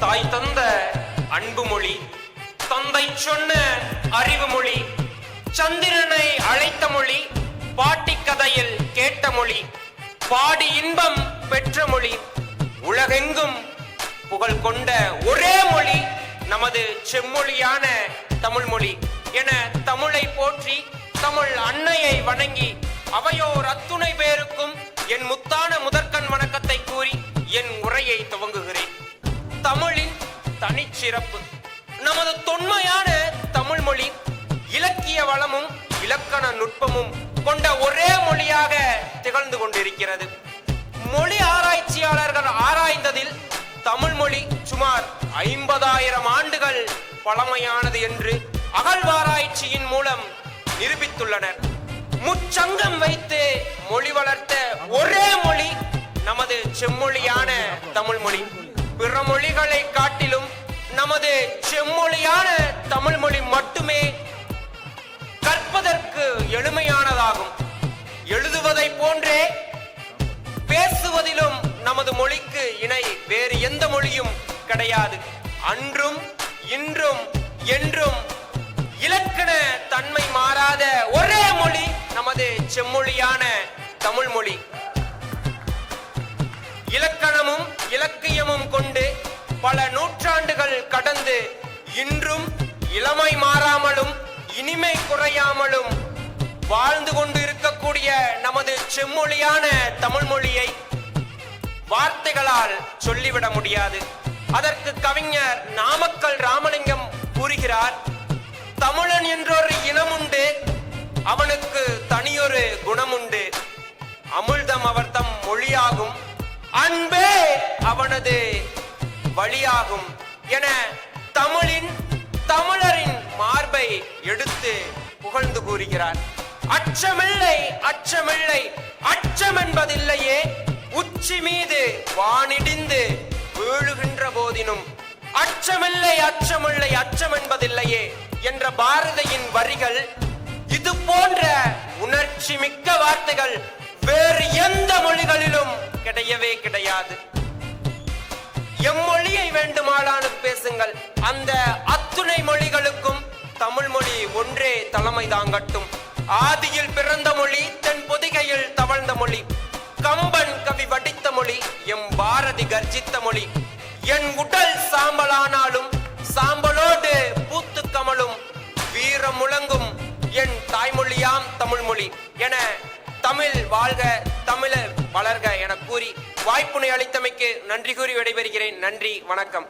தாய் தந்த அன்பு மொழி தந்தை சொன்ன அறிவு மொழி சந்திரனை அழைத்த மொழி பாட்டி கதையில் கேட்ட மொழி பாடி இன்பம் பெற்ற மொழி உலகெங்கும் புகழ் கொண்ட ஒரே மொழி நமது செம்மொழியான தமிழ் மொழி என தமிழை போற்றி தமிழ் அன்னையை வணங்கி அவையோர் அத்துணை சிறப்பு. நமது தொன்மையான தமிழ் மொழி இலக்கிய வளமும் இலக்கண நுட்பமும் கொண்ட ஒரே மொழியாக திகழ்ந்து கொண்டிருக்கிறது. மொழி ஆராய்ச்சியாளர்கள் ஆராய்ந்ததில் தமிழ் மொழி சுமார் ஐம்பதாயிரம் ஆண்டுகள் பழமையானது என்று அகழ்வாராய்ச்சியின் மூலம் நிரூபித்துள்ளனர். முச்சங்கம் வைத்து மொழி வளர்த்த ஒரே மொழி நமது செம்மொழியான தமிழ் மொழி. பிற மொழிகளை காட்டிலும் நமது செம்மொழியான தமிழ் மொழி மட்டுமே கற்பதற்கு எளிமையானதாகும். எழுதுவதை போன்றே பேசுவதிலும் நமது மொழிக்கு இணை. வேறு எந்த மொழியும் கிடையாது. அன்றும் இன்றும் என்றும் இலக்கண தன்மை மாறாத ஒரே மொழி நமது செம்மொழியான தமிழ் மொழி. இலக்கணமும் இலக்கியமும் கொண்டு பல நூற்றாண்டுகள் கடந்து இன்றும் இளமை மாறாமலும் இனிமை குறையாமலும் வாழ்ந்து கொண்டு இருக்கக்கூடிய நமது செம்மொழியான தமிழ் மொழியை வார்த்தைகளால் சொல்லிவிட முடியாது. அதற்கு கவிஞர் நாமக்கல் ராமலிங்கம் கூறுகிறார் தமிழன் என்றொரு இனம் உண்டு அவனுக்கு தனியொரு குணமுண்டு. அமிழ்தம் அவர் தம் மொழியாகும். அன்பே அவனது வழியாகும். என தமிழின் தமிழரின் மார்பை எடுத்து புகழ்ந்து கூறுகிறார். அச்சமில்லை அச்சமில்லை அச்சம் என்பதில்லையே உச்சி மீது வானிடிந்து வீழுகின்ற போதினும் அச்சமில்லை அச்சமில்லை அச்சம் என்பதில்லையே என்ற பாரதியின் வரிகள் இது போன்ற உணர்ச்சி மிக்க வார்த்தைகள் வேறு எந்த மொழிகளிலும் கிடையவே கிடையாது. எம்மொழியை வேண்டுமானாலும் பேசுங்கள். அந்த அத்துணை மொழிகளுக்கும் தமிழ் மொழி ஒன்றே தலைமை தாங்கட்டும். ஆதியில் பிறந்த மொழி தன் பொதிகையில் தவழ்ந்த மொழி. கம்பன் கவி வடித்த மொழி எம் பாரதி கர்ஜித்த மொழி. என் உடல் சாம்பலானாலும் சாம்பலோடு பூத்து கமலும் வீரம் முழங்கும் என் தாய்மொழியாம் தமிழ் மொழி என தமிழ் வாழ்க தமிழர் வளர்க என கூறி வாய்ப்புனை அளித்தமைக்கு நன்றி கூறி விடைபெறுகிறேன். நன்றி வணக்கம்.